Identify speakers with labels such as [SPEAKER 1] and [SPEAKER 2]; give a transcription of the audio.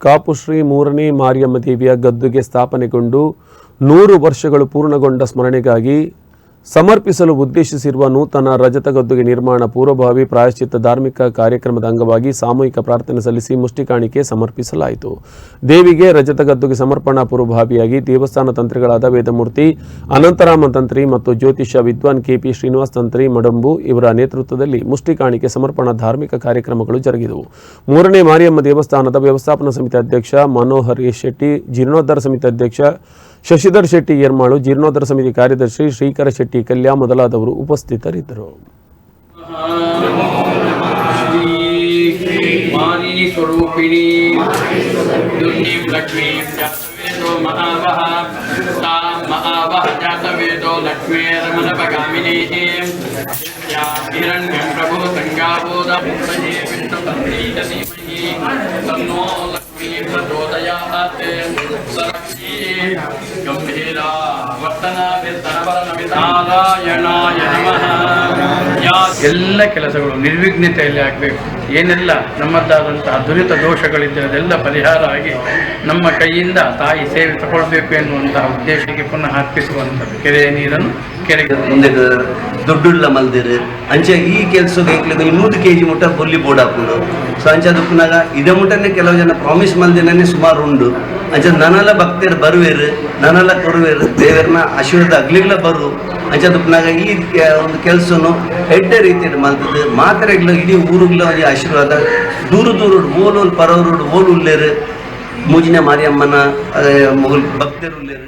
[SPEAKER 1] ಕಾಪು ಶ್ರೀ ಮೂರನೇ ಮಾರಿಯಮ್ಮ ದೇವಿಯ ಗದ್ದುಗೆ ಸ್ಥಾಪನೆಗೊಂಡು ನೂರು ವರ್ಷಗಳು ಪೂರ್ಣಗೊಂಡ ಸ್ಮರಣೆಗಾಗಿ ಸಮರ್ಪಿಸಲು ಉದ್ದೇಶಿಸಿರುವ ನೂತನ ರಜತ ಗದ್ದುಗೆ ನಿರ್ಮಾಣ ಪೂರ್ವಭಾವಿ ಪ್ರಾಯಶ್ಚಿತ್ತ ಧಾರ್ಮಿಕ ಕಾರ್ಯಕ್ರಮದ ಅಂಗವಾಗಿ ಸಾಮೂಹಿಕ ಪ್ರಾರ್ಥನೆ ಸಲ್ಲಿಸಿ ಮುಷ್ಟಿ ಕಾಣಿಕೆ ಸಮರ್ಪಿಸಲಾಯಿತು. ದೇವಿಗೆ ರಜತ ಗದ್ದುಗೆ ಸಮರ್ಪಣಾ ಪೂರ್ವಭಾವಿಯಾಗಿ ದೇವಸ್ಥಾನ ತಂತ್ರಿಗಳಾದ ವೇದಮೂರ್ತಿ, ಅನಂತರಾಮ ತಂತ್ರಿ ಮತ್ತು ಜ್ಯೋತಿಷ ವಿದ್ವಾನ್ ಕೆಪಿ ಶ್ರೀನಿವಾಸ್ ತಂತ್ರಿ ಮಡಂಬು ಇವರ ನೇತೃತ್ವದಲ್ಲಿ ಮುಷ್ಟಿ ಕಾಣಿಕೆ ಸಮರ್ಪಣಾ ಧಾರ್ಮಿಕ ಕಾರ್ಯಕ್ರಮಗಳು ಜರುಗಿದವು. ಮೂರನೇ ಮಾರಿಯಮ್ಮ ದೇವಸ್ಥಾನದ ವ್ಯವಸ್ಥಾಪನಾ ಸಮಿತಿ ಅಧ್ಯಕ್ಷ ಮನೋಹರ್ ಎಸ್ ಶೆಟ್ಟಿ, ಜೀರ್ಣೋದ್ಧಾರ ಸಮಿತಿ ಅಧ್ಯಕ್ಷ ಶಶಿಧರ್ ಶೆಟ್ಟಿ ಏರ್ಮಾಳು ಜೀರ್ಣೋದ್ಧರ ಸಮಿತಿ ಕಾರ್ಯದರ್ಶಿ ಶ್ರೀಕರ ಶೆಟ್ಟಿ ಕಲ್ಯಾ ಮೊದಲಾದವರು ಉಪಸ್ಥಿತರಿದ್ದರು
[SPEAKER 2] मानी स्वरूपिणी दुर्नीं लक्ष्मीं जातवेदो महावः सा महावः जातवेदो लक्ष्मीर्मनपगामिनीः या हिरण्यं प्रभो गङ्गाबोधे विष्णुपत्नीधीमहि तन्नो लक्ष्मी प्रचोदयात् सरक्षी गम्भीरा नारायणाय नमः या ಎಲ್ಲ ಕೆಲಸಗಳು ನಿರ್ವಿಘ್ನತೆಯಲ್ಲಿ ಆಗಬೇಕು. ಏನೆಲ್ಲ ನಮ್ಮದ್ದಾದಂತಹ ದುರಿತ ದೋಷಗಳಿದ್ದರೆ ಅದೆಲ್ಲ ಪರಿಹಾರ ಆಗಿ ನಮ್ಮ ಕೈಯಿಂದ ತಾಯಿ ಸೇವೆ ತಗೊಳ್ಬೇಕು ಎನ್ನುವಂತಹ ಉದ್ದೇಶಕ್ಕೆ ಪುನಃ ಅರ್ಪಿಸುವಂಥದ್ದು. ಕೆರೆಯ ನೀರನ್ನು ಕೆರೆಗೆ
[SPEAKER 3] ಮುಂದೆ ದುಡ್ಡುಳ್ಳ ಮಲ್ದಿರು. ಅಂಚೆ ಈ ಕೆಲಸಕ್ಕೆ ಇನ್ನೂರು ಕೆ ಜಿ ಮುಟ್ಟ ಬೊಲ್ಲಿ ಬೋರ್ಡ್ ಹಾಕೊಂಡು ಸೊ ಅಂಚೆ ದುಪ್ಪನಾಗ ಇದೇ ಮುಟ್ಟನೆ ಕೆಲವು ಜನ ಪ್ರಾಮಿಸ್ ಮಲ್ದಿನೇ ಸುಮಾರು ಉಂಡು. ಅಂಚೆ ನನ್ನೆಲ್ಲ ಭಕ್ತರು ಬರುವೇರು, ನನ್ನೆಲ್ಲ ಕೊರುವೇರು, ದೇವರನ್ನ ಆಶೀರ್ವಾದ ಅಗ್ಲಿಗ್ಲ ಬರು. ಅಂಚೆ ದುಪ್ಪನಾಗ ಈ ಒಂದು ಕೆಲಸನು ಎಡ್ಡೆ ರೀತಿಯಲ್ಲಿ ಮಲ್ತದ್ದು ಮಾತ್ರೆಗ್ಲ ಇಡೀ ಊರುಗ್ಲ ಒಂದು ಆಶೀರ್ವಾದ. ದೂರ ದೂರ ಓಲೋಲ್ ಪರವರೋಡು ಓಲುಲ್ಲೇರು ಮೂಜಿನ ಮಾರಿಯಮ್ಮನ ಮೊಗಲ್ ಭಕ್ತರು ಉಳ್ಳೇರು